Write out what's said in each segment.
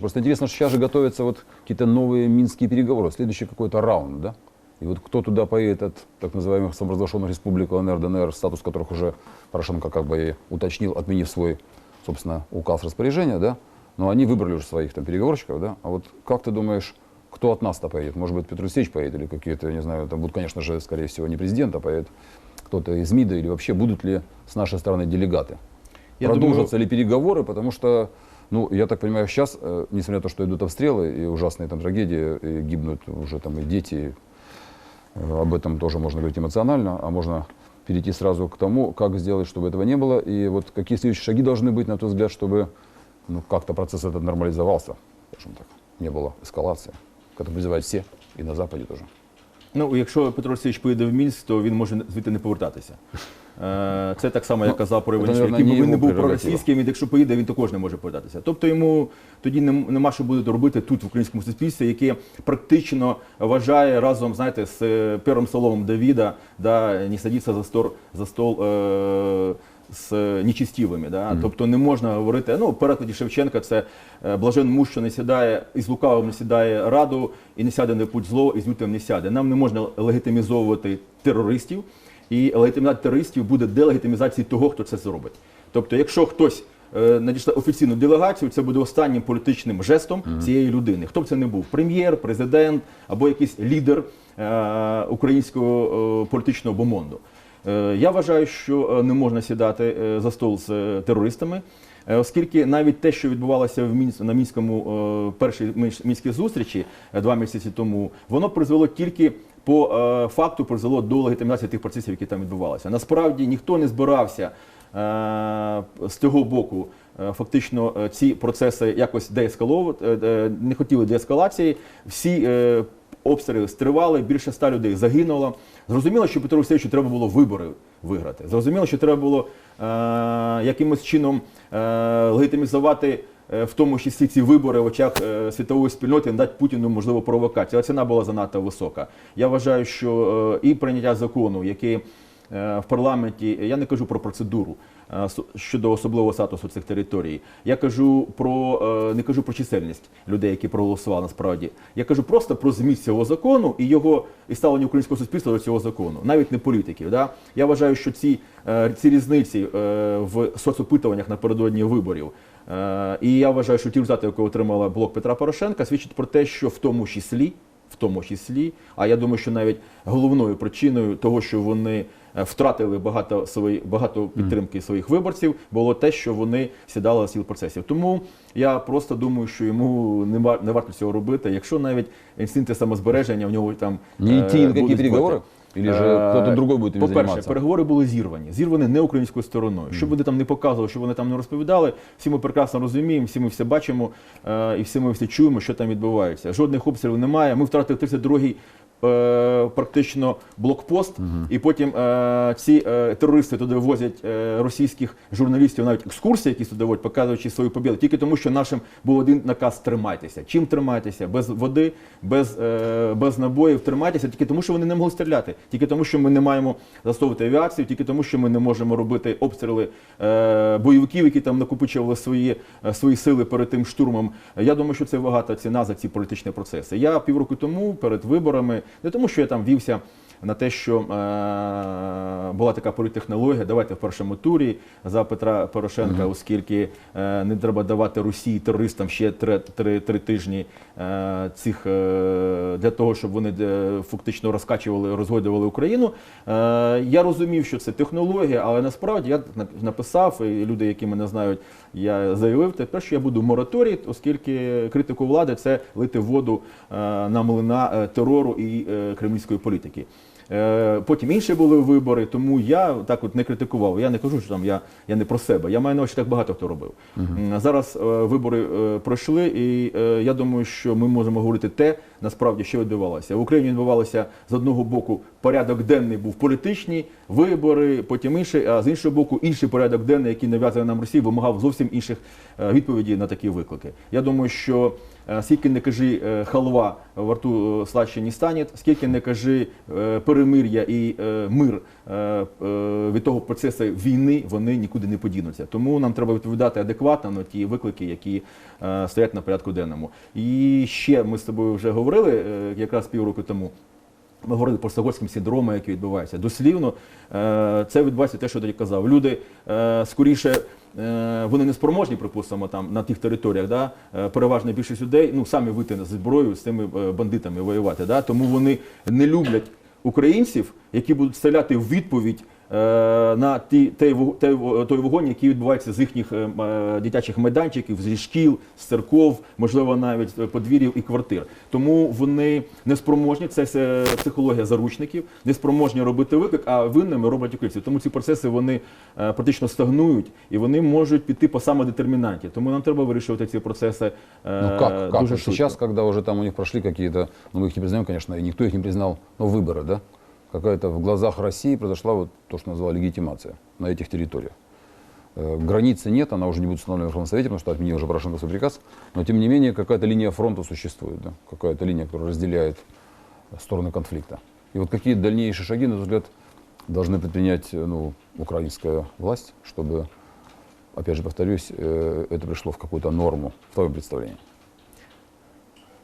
Просто интересно, что сейчас же готовятся вот какие-то новые минские переговоры, следующий какой-то раунд, да? И вот кто туда поедет от так называемых самопровозглашенных республик ЛНР, ДНР, статус которых уже Порошенко как бы и уточнил, отменив свой, собственно, указ распоряжения, да? Но они выбрали уже своих там переговорщиков, да? А вот как ты думаешь, кто от нас-то поедет? Может быть, Петр Алексеевич поедет или какие-то, я не знаю, там будут, конечно же, скорее всего, не президент, а поедет кто-то из МИДа или вообще будут ли с нашей стороны делегаты? Я Продолжатся ли переговоры, потому что, ну, я так понимаю, сейчас, э, несмотря на то, что идут обстрелы и ужасные там трагедии, и гибнут уже там и дети, э, об этом тоже можно говорить эмоционально, а можно перейти сразу к тому, как сделать, чтобы этого не было, и вот какие следующие шаги должны быть, на твой взгляд, чтобы ну, как-то процесс этот нормализовался, скажем так, не было эскалации, к этому призывают все, и на Западе тоже. Ну, якщо Петро Олексійович поїде в Мінськ, то він може звідти не повертатися. Е, Це так само, як Ну, казав про це, який би він не був проросійським, він якщо поїде, він також не може повертатися. Тобто йому тоді нема що буде робити тут, в українському суспільстві, яке практично вважає разом, знаєте, з е, першим соломом Давіда, да, не садиться за, стор, за стол. Е- з нечистівими, да? тобто не можна говорити. Ну, в перекладі Шевченка це е, блажен муж, що не сідає із лукавим не сідає раду, і не сяде на путь зло, і з лютим не сяде. Нам не можна легітимізовувати терористів, і легітимізація терористів буде делегітимізації того, хто це зробить. Тобто, якщо хтось е, надійшла офіційну делегацію, це буде останнім політичним жестом цієї людини. Хто б це не був? Прем'єр, президент або якийсь лідер е, українського е, політичного бомонду. Е, Я вважаю, що е, не можна сідати е, за стол з терористами, оскільки навіть те, що відбувалося в Мінськ, на мінському першій Мінськ- мінській зустрічі два місяці тому, воно призвело тільки по факту призвело до легітимізації тих процесів, які там відбувалися. Насправді ніхто не збирався з цього боку. Фактично ці процеси якось деескаловувати, не хотіли деескалації. Всі обстріли стривали, більше ста людей загинуло. Зрозуміло, що Петру Олексійовичу треба було вибори виграти. Зрозуміло, що треба було е, якимось чином е, легітимізувати. е, В тому числі ці вибори в очах е, світової спільноти надати Путіну можливо провокацію. Але ціна була занадто висока. Я вважаю, що е, і прийняття закону, який е, в парламенті, я не кажу про процедуру щодо особливого статусу цих територій. Я кажу про е, не кажу про чисельність людей, які проголосували насправді. Я кажу просто про зміст цього закону і його і ставлення українського суспільства до цього закону, навіть не політиків. Да? Я вважаю, що ці, е, ці різниці е, в соцопитуваннях напередодні виборів. е, І я вважаю, що ті результати, які отримала блок Петра Порошенка, свідчать про те, що в тому числі тому числі. А я думаю, що навіть головною причиною того, що вони е, втратили багато свої багато підтримки своїх виборців, було те, що вони сідали сіл процесів. Тому я просто думаю, що йому не вар- не варто цього робити, якщо навіть інстинкти самозбереження в нього там Не е, на какие будуть переговоры? Или же Е, кто-то другой будет ими По-перше, заниматься? переговори були зірвані. Зірвані не українською стороною. Що б вони там не показували, що вони там не розповідали, всі ми прекрасно розуміємо, всі ми все бачимо е, і всі ми все чуємо, що там відбувається. Жодних обстрілів немає. Ми втратили 32-й е, практично блокпост, і потім е, ці е, терористи туди возять е, російських журналістів, навіть екскурсії, які туди возять, показуючи свою побіду, тільки тому, що нашим був один наказ тримайтеся. Чим тримайтеся? Без води, без, е, без набоїв тримайтеся, тільки тому, що вони не могли стріляти, тільки тому, що ми не маємо застосовувати авіацію, тільки тому, що ми не можемо робити обстріли е, бойовиків, які там накопичували свої, е, свої сили перед тим штурмом. Я думаю, що це багата ціна за ці політичні процеси. Я півроку тому перед виборами, не тому, що я там вівся на те, що е, була така політтехнологія, давайте в першому турі за Петра Порошенка, оскільки е, не треба давати Росії терористам ще три, три, три тижні е, цих е, для того, щоб вони е, фактично розкачували, розгойдували Україну. Е, я розумів, що це технологія, але насправді я написав, і люди, які мене знають, я заявив тепер, що я буду мораторій, оскільки критику влади це лити воду е, на млина е, терору і е, кремлівської політики. Е, Потім інші були вибори, тому я так от не критикував. Я не кажу, що там я, я не про себе. Я маю на увазі, так багато хто робив. М, Зараз е, вибори е, пройшли, і я думаю, що ми можемо говорити те, насправді, що відбувалося. В Україні відбувалося з одного боку порядок денний був політичний, вибори, потім інший, а з іншого боку, інший порядок денний, який нав'язує нам Росія, вимагав зовсім інших відповідей на такі виклики. Я думаю, що скільки не кажи е, халва во рту е, слаще не стане, скільки не кажи е, перемир'я і е, мир е, е, від того процесу війни, вони нікуди не подінуться. Тому нам треба відповідати адекватно на ті виклики, які е, стоять на порядку денному. І ще ми з тобою вже говорили е, якраз півроку тому. Ми говорили про Стокгольмський синдром, який відбувається. Дослівно е, це відбувається те, що я тоді казав. Люди е, скоріше. е, Вони не спроможні, припустимо, там на тих територіях, да? переважна більшість людей ну самі вийти з зброєю з цими е, бандитами воювати. Да? Тому вони не люблять українців, які будуть стріляти в відповідь на ті, той, вог- той, в- той вогонь, який відбувається з їхніх е, м, е, дитячих майданчиків, зі шкіл, з церков, можливо, навіть е, подвір'їв і квартир. Тому вони не спроможні, це все психологія заручників, не спроможні робити виклик, а винними роблять українці. Тому ці процеси вони е, практично стагнують і вони можуть піти по самодетермінанті. Тому нам треба вирішувати ці процеси е, Ну как, как? дуже Вот швидко. сейчас, когда уже там у них прошли какие-то, ну мы их не признаем, конечно, и никто их не признал, но выборы, да? Какая-то в глазах России произошла вот то, что назвала легитимация на этих территориях. Э, Границы нет, она уже не будет установлена в Совете, потому что отменил уже Порошенко свой приказ. Но тем не менее какая-то линия фронта существует, да? какая-то линия, которая разделяет стороны конфликта. И вот какие дальнейшие шаги, на твой взгляд, должны предпринять э, ну, украинская власть, чтобы, опять же повторюсь, э, это пришло в какую-то норму, в твоем представлении?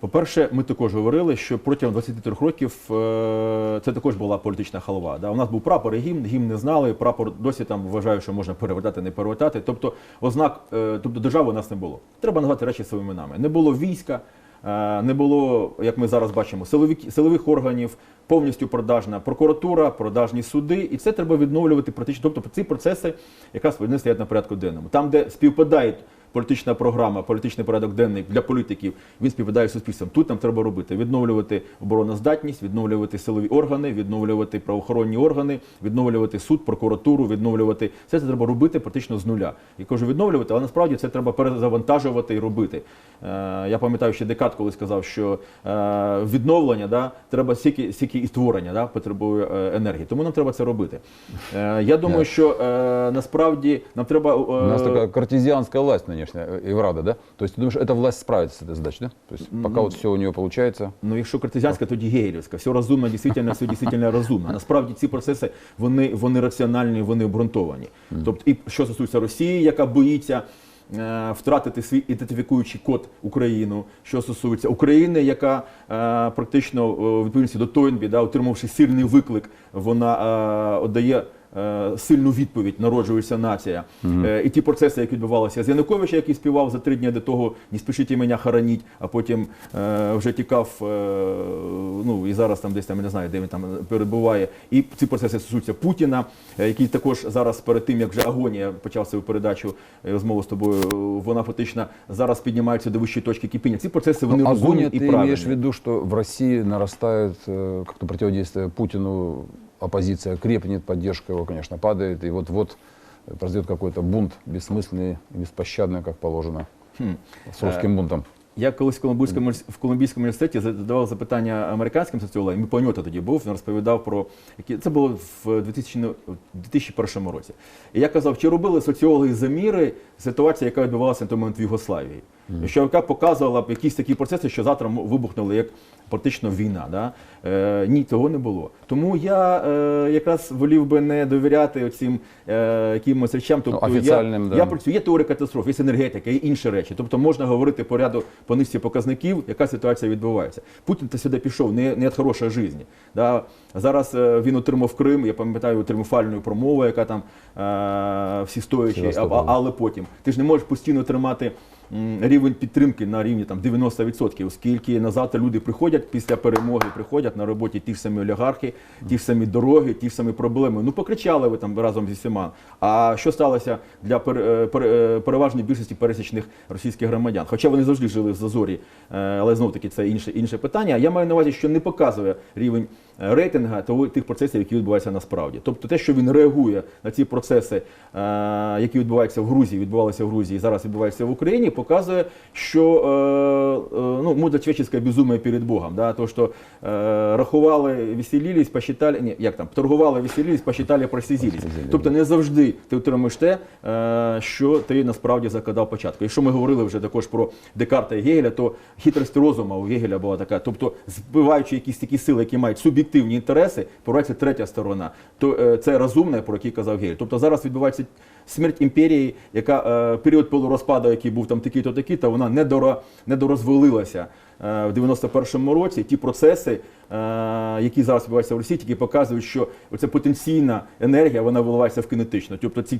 По-перше, ми також говорили, що протягом 23 років е, це також була політична халва. Да? У нас був прапор і гімн, гімн не знали, прапор досі там вважаю, що можна перевертати, не перевертати. Тобто ознак, е, тобто держави у нас не було. Треба назвати речі своїми іменами. Не було війська, е, не було, як ми зараз бачимо, силовик, силових органів, повністю продажна прокуратура, продажні суди, і це треба відновлювати практично. Тобто ці процеси якраз вони стоять на порядку денному. Там, де співпадають політична програма, політичний порядок денний для політиків, він співпадає з суспільством. Тут нам треба робити: відновлювати обороноздатність, відновлювати силові органи, відновлювати правоохоронні органи, відновлювати суд, прокуратуру, відновлювати все це треба робити практично з нуля. Я кажу відновлювати, але насправді це треба перезавантажувати і робити. Е, я пам'ятаю, ще декад коли сказав, що е, відновлення да, треба стільки, стільки і створення да, потребує е, енергії. Тому нам треба це робити. Е, я думаю, що е, насправді нам треба. е, У нас такая картезианская власть нынешняя, э, Еврада, да? То есть ты думаешь, эта власть справится с этой задачей, да? То есть пока вот все у нее получается, Ну, якщо картезіанська, тоді гегелівська. Все розумно, дійсно, все дійсно розумно. Насправді ці процеси вони, вони раціональні, вони обґрунтовані. Тобто, і що стосується Росії, яка боїться. е, Втратити свій ідентифікуючий код Україну, що стосується України, яка е, практично відповідності до Тойнбі, да, отримавши сильний виклик, вона е, отдає е, сильну відповідь, народжується нація. Е, і ті процеси, які відбувалися з Януковича, який співав за три дні до того, не спішіть мене хороніть, а потім е, вже тікав, е, ну і зараз там десь там я не знаю, де він там перебуває. І ці процеси стосуються Путіна, е, який також зараз перед тим, як вже агонія почав свою передачу е, розмову з тобою, е, вона фактично зараз піднімається до вищої точки кипіння. Ці процеси вони Ну, розумні і ты правильні. имеешь в виду, что в России нарастает э, как-то противодействие Путину, оппозиция крепнет, поддержка его, конечно, падает, и вот-вот э, произойдет какой-то бунт бессмысленный и беспощадный, как положено, с русским бунтом. Я колись в Колумбійському, в Колумбійському університеті задавав запитання американським соціологам, і Паньота тоді був, він розповідав про які це було в 2000, ну, в 2001 році. І я казав, чи робили соціологи заміри ситуації, яка відбувалася на той момент в Югославії, і що яка показувала б якісь такі процеси, що завтра вибухнули як практично війна. Да? Е, ні, того не було. Тому я е, якраз волів би не довіряти оцим е, якимось речам. Тобто офіціальним, я, да. я працюю, є теорія катастроф, є енергетика, є інші речі. Тобто можна говорити по ряду по низці показників, яка ситуація відбувається. Путін та сюди пішов не, не від хорошої житті. Да? Зараз е, він отримав Крим, я пам'ятаю тріумфальну промову, яка там е, всі стоячі, а, але потім. Ти ж не можеш постійно тримати рівень підтримки на рівні там 90%, оскільки назад люди приходять після перемоги, приходять на роботі ті ж самі олігархи, ті ж самі дороги, ті ж самі проблеми. Ну покричали ви там разом зі всіма. А що сталося для е, е, переважної більшості пересічних російських громадян? Хоча вони завжди жили в зазорі, е, але знов таки це інше інше питання. Я маю на увазі, що не показує рівень рейтинга того тих процесів, які відбуваються насправді. Тобто те, що він реагує на ці процеси, е, які відбуваються в Грузії, відбувалися в Грузії, зараз відбуваються в Україні, показує, що ну, мудро человеческое безумие перед Богом. Да? То, що е, рахували, веселились, посчитали, ні, як там, торгували, веселились, посчитали. Прослізили, Тобто не завжди ти отримуєш те, е, що ти насправді закладав початку. Якщо ми говорили вже також про Декарта і Гегеля, то хитрість розуму у Гегеля була така. Тобто, збиваючи якісь такі сили, які мають суб'єктивні інтереси, появляється третя сторона. То е, це розумне, про який казав Гегель. Тобто зараз відбувається смерть імперії, яка е, період полурозпаду, який був там такий-то такий, то вона недоро, недорозвалилася. Е, В 91-му році ті процеси, які зараз відбуваються в Росії, тільки показують, що оця потенційна енергія вона виливається в кинетичну. Тобто ці